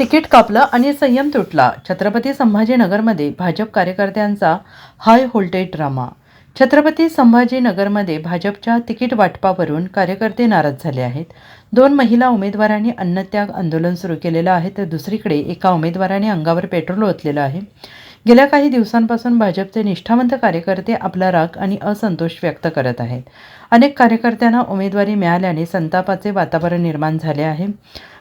Ticket कापलं आणि संयम तुटला. छत्रपती संभाजीनगरमध्ये भाजप कार्यकर्त्यांचा हाय व्होल्टेज ड्रामा. छत्रपती संभाजीनगरमध्ये भाजपच्या तिकीट वाटपावरून कार्यकर्ते नाराज झाले आहेत. दोन महिला उमेदवारांनी अन्नत्याग आंदोलन सुरू केलेलं आहे तर दुसरीकडे एका उमेदवाराने अंगावर पेट्रोल ओतलेलं आहे. गेल्या काही दिवसांपासून भाजपचे निष्ठावंत कार्यकर्ते आपला राग आणि असंतोष व्यक्त करत आहेत. अनेक कार्यकर्त्यांना उमेदवारी मिळाल्याने संतापाचे वातावरण निर्माण झाले आहे.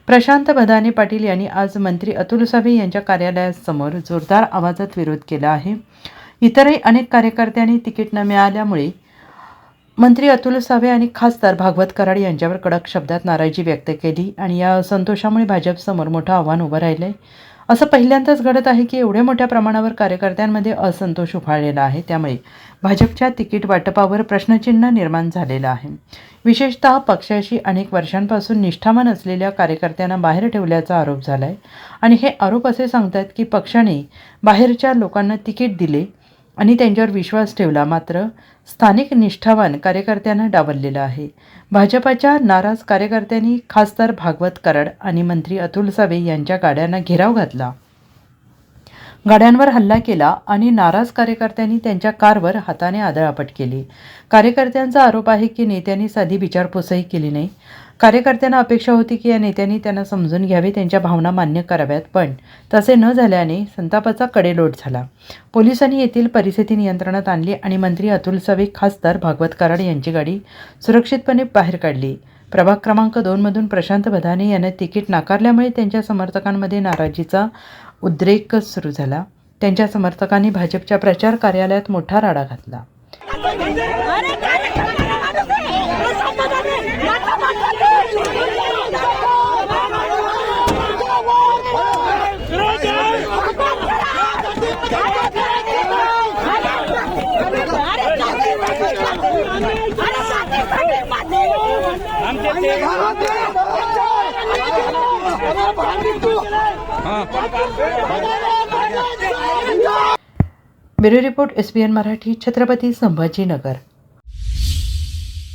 प्रशांत भदाने पाटील यांनी आज मंत्री अतुल सावे यांच्या कार्यालयासमोर जोरदार आवाजात विरोध केला आहे. इतरही अनेक कार्यकर्त्यांनी तिकीट न मिळाल्यामुळे मंत्री अतुल सावे आणि खासदार भागवत कराड यांच्यावर कडक शब्दात नाराजी व्यक्त केली आणि या असंतोषामुळे भाजपसमोर मोठं आव्हान उभं राहिलं आहे असं पहिल्यांदाच घडत आहे की एवढ्या मोठ्या प्रमाणावर कार्यकर्त्यांमध्ये असंतोष उफाळलेला आहे. त्यामुळे भाजपच्या तिकीट वाटपावर प्रश्नचिन्ह निर्माण झालेलं आहे. विशेषतः पक्षाशी अनेक वर्षांपासून निष्ठावान असलेल्या कार्यकर्त्यांना बाहेर ठेवल्याचा आरोप झाला आहे आणि हे आरोप असे सांगतात की पक्षाने बाहेरच्या लोकांना तिकीट दिले आणि त्यांच्यावर विश्वास ठेवला. मात्र स्थानिक निष्ठावान कार्यकर्त्यांना डावललेलं आहे. भाजपाच्या नाराज कार्यकर्त्यांनी खासदार भागवत कराड आणि मंत्री अतुल सावे यांच्या गाड्यांना घेराव घातला. गाड्यांवर हल्ला केला आणि नाराज कार्यकर्त्यांनी त्यांच्या कारवर हाताने आदळापट केली. कार्यकर्त्यांचा आरोप आहे की नेत्यांनी साधी विचारपूसही केली नाही. कार्यकर्त्यांना अपेक्षा होती की या नेत्यांनी त्यांना समजून घ्यावे त्यांच्या भावना मान्य कराव्यात पण तसे न झाल्याने संतापाचा कडेलोट झाला पोलिसांनी येथील परिस्थिती नियंत्रणात आणली आणि मंत्री अतुल सावे खासदार भागवत कराड यांची गाडी सुरक्षितपणे बाहेर काढली प्रभाग क्रमांक दोनमधून प्रशांत बधाने यांना तिकीट नाकारल्यामुळे त्यांच्या समर्थकांमध्ये नाराजीचा उद्रेक सुरू झाला त्यांच्या समर्थकांनी भाजपच्या प्रचार कार्यालयात मोठा राडा घातला bureau report S B N Marathi Chhatrapati Sambhajinagar.